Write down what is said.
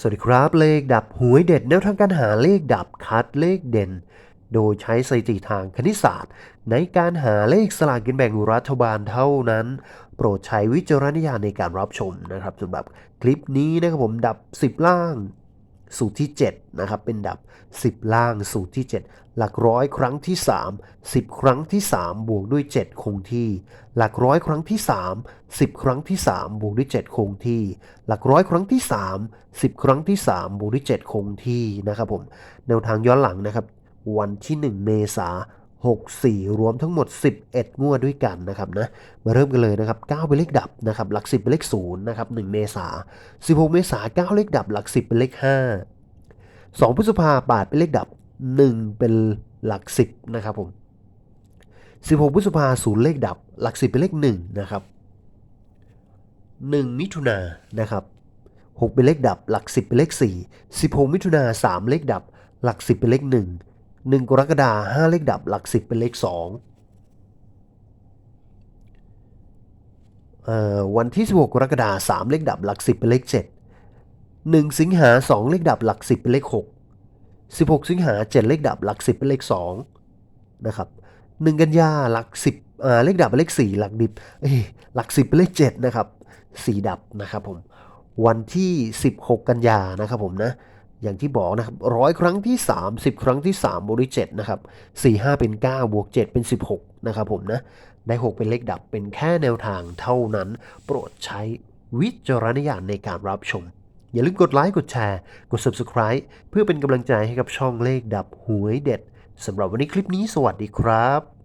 สวัสดีครับเลขดับหวยเด็ดแนวทางการหาเลขดับคัดเลขเด่น โดยใช้สถิติทางคณิตศาสตร์ ในการหาเลขสลากกินแบ่งรัฐบาลเท่านั้น โปรดใช้วิจารณญาณในการรับชมนะครับสำหรับคลิปนี้นะครับผมดับ 10 ล่าง สูตรที่ 7 นะครับ เป็นดับ 10 ล่างสูตรที่ 7 หลักร้อยครั้งที่ 3 10 ครั้งที่ 3 บวกด้วย 7 คงที่ หลักร้อยครั้งที่ 3 10 ครั้งที่ 3 บวกด้วย 7 คงที่ หลักร้อยครั้งที่ 3 10 ครั้งที่ 3 บวกด้วย 7 คงที่นะครับผมแนวทางย้อนหลังนะครับ วันที่ 1 เมษา 64 รวมทั้งหมด 11 งวดด้วยกันนะครับนะมาเริ่มกันเลยนะครับ 9 เป็นเลขดับนะครับหลัก 10 เป็นเลข0นะครับ 1 เมษา16 เมษา9เลขดับหลัก 10 เป็นเลข 5 2 พฤษภาปาดเป็นเลขดับ 1 เป็นหลัก 10 นะครับผม 16 พฤษภาศูนย์เลขดับ หลัก 10 เป็นเลข 1 นะครับ 1 มิถุนานนะครับ 6 เป็นเลขดับ หลัก 10 เป็นเลข 4 16 มิถุนา3เลขดับ หลัก 10 เป็นเลข 1 1กรกฎาคม5เลขดับหลัก10เป็นเลข2เอ่อวันที่ 16 กรกฎาคม3เลขดับหลัก 10 เป็นเลข 7 1 สิงหา 2 เลขดับหลัก 10 เป็นเลข 6 16 สิงหา 7 เลขดับหลัก 10 เป็นเลข2นะครับ1กันยาหลัก 10อ่าเลขดับเป็นเลข 4 หลักดิบเอ้ยหลัก 10 เป็นเลข 7 นะครับ 4 ดับนะครับผม วันที่ 16 กันยานะครับผมนะ อย่างที่บอกนะครับร้อยครั้งที่30ครั้งที่3บวกด้วย7นะครับ4 5 เป็น 9 บวก 7 เป็น 16 นะครับผมนะ ได้ 6 เป็นเลขดับเป็นแค่แนวทางเท่านั้น โปรดใช้วิจารณญาณในการรับชม อย่าลืมกดไลค์ กดแชร์ กด Subscribe เพื่อเป็นกำลังใจให้กับช่องเลขดับหวยเด็ดสำหรับวันนี้คลิปนี้สวัสดีครับ